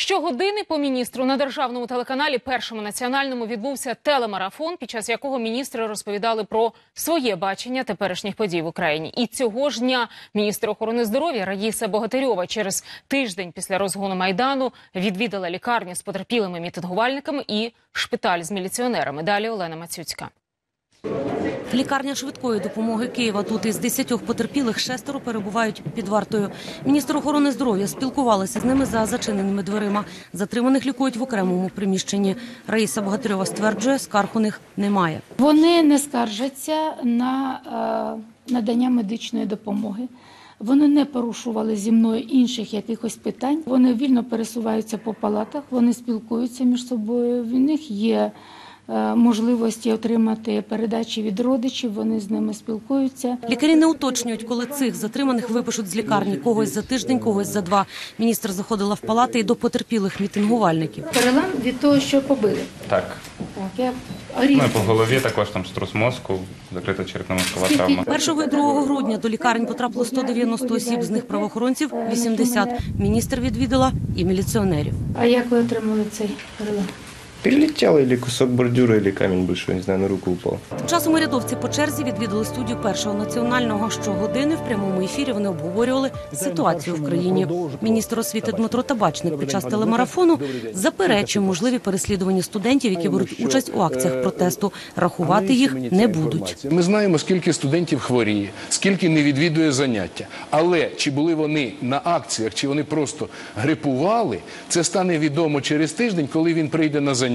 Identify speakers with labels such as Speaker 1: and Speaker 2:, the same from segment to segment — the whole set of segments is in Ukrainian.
Speaker 1: Щогодини по міністру на державному телеканалі Першому національному відбувся телемарафон, під час якого міністри розповідали про своє бачення теперішніх подій в Україні. І цього ж дня міністр охорони здоров'я Раїса Богатирьова через тиждень після розгону майдану відвідала лікарню з потерпілими мітингувальниками і шпиталь з міліціонерами. Далі Олена Мацюцька.
Speaker 2: Лікарня швидкої допомоги Києва. Тут із десятьох потерпілих шестеро перебувають під вартою. Міністр охорони здоров'я спілкувалася з ними за зачиненими дверима. Затриманих лікують в окремому приміщенні. Раїса Богатирьова стверджує, скарг у них немає.
Speaker 3: Вони не скаржаться на е, надання медичної допомоги. Вони не порушували зі мною інших якихось питань. Вони вільно пересуваються по палатах, вони спілкуються між собою. В них є можливості отримати передачі від родичів. Вони з ними спілкуються.
Speaker 2: Лікарі не уточнюють, коли цих затриманих випишуть з лікарні. Когось за тиждень, когось за два. Міністр заходила в палати і до потерпілих мітингувальників.
Speaker 3: Перелам від того, що побили.
Speaker 4: Так.
Speaker 3: Так, я
Speaker 4: Ну по голові також там струс мозку, закрита черепно-мозкова травма.
Speaker 2: 1 і 2 грудня до лікарень потрапило 190 осіб, з них правоохоронців 80. Міністр відвідала і міліціонерів.
Speaker 3: А як ви отримали цей перелам?
Speaker 5: Перелетел или кусок бордюра, или камень большой, не знаю, на руку упал.
Speaker 2: Тим часом урядовці по черзі відвідали студію першого національного. Щогодини в прямому ефірі вони обговорювали ситуацію в країні. Міністр освіти Дмитро Табачник під час телемарафону заперечив можливі переслідування студентів, які беруть участь у акціях протесту. Рахувати їх не будуть.
Speaker 6: Ми знаємо, скільки студентів хворіє, скільки не відвідує заняття. Але чи були вони на акціях, чи вони просто грипували, це стане відомо через тиждень, коли він прийде на заняття.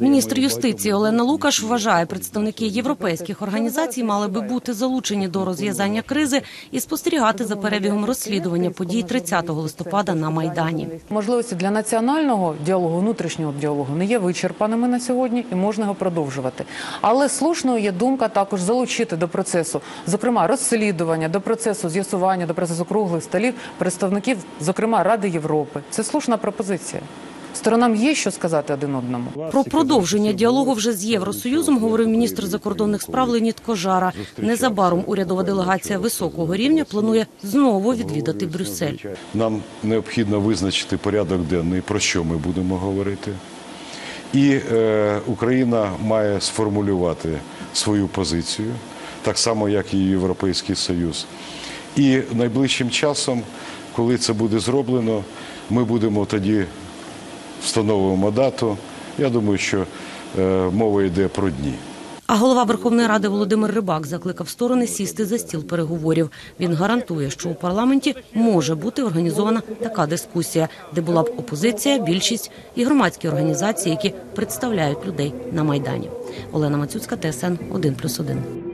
Speaker 2: Міністр юстиції Олена Лукаш вважає, представники європейських організацій мали би бути залучені до розв'язання кризи і спостерігати за перебігом розслідування подій 30 листопада на майдані.
Speaker 7: Можливості для національного діалогу, внутрішнього діалогу не є вичерпаними на сьогодні і можна його продовжувати. Але слушною є думка також залучити до процесу, зокрема розслідування, до процесу з'ясування, до процесу круглих столів представників, зокрема Ради Європи. Це слушна пропозиція. Сторонам є що сказати один одному.
Speaker 2: Про продовження діалогу вже з Євросоюзом говорив міністр закордонних справ Леонід Кожара. Незабаром урядова делегація високого рівня планує знову відвідати Брюссель.
Speaker 8: Нам необхідно визначити порядок денний, про що ми будемо говорити. І е, Україна має сформулювати свою позицію, так само, як і Європейський Союз. І найближчим часом, коли це буде зроблено, ми будемо тоді встановимо дату. Я думаю, що е, мова йде про дні.
Speaker 2: А голова Верховної Ради Володимир Рибак закликав сторони сісти за стіл переговорів. Він гарантує, що у парламенті може бути організована така дискусія, де була б опозиція, більшість і громадські організації, які представляють людей на майдані. Олена Мацюцька, ТСН 1+,1.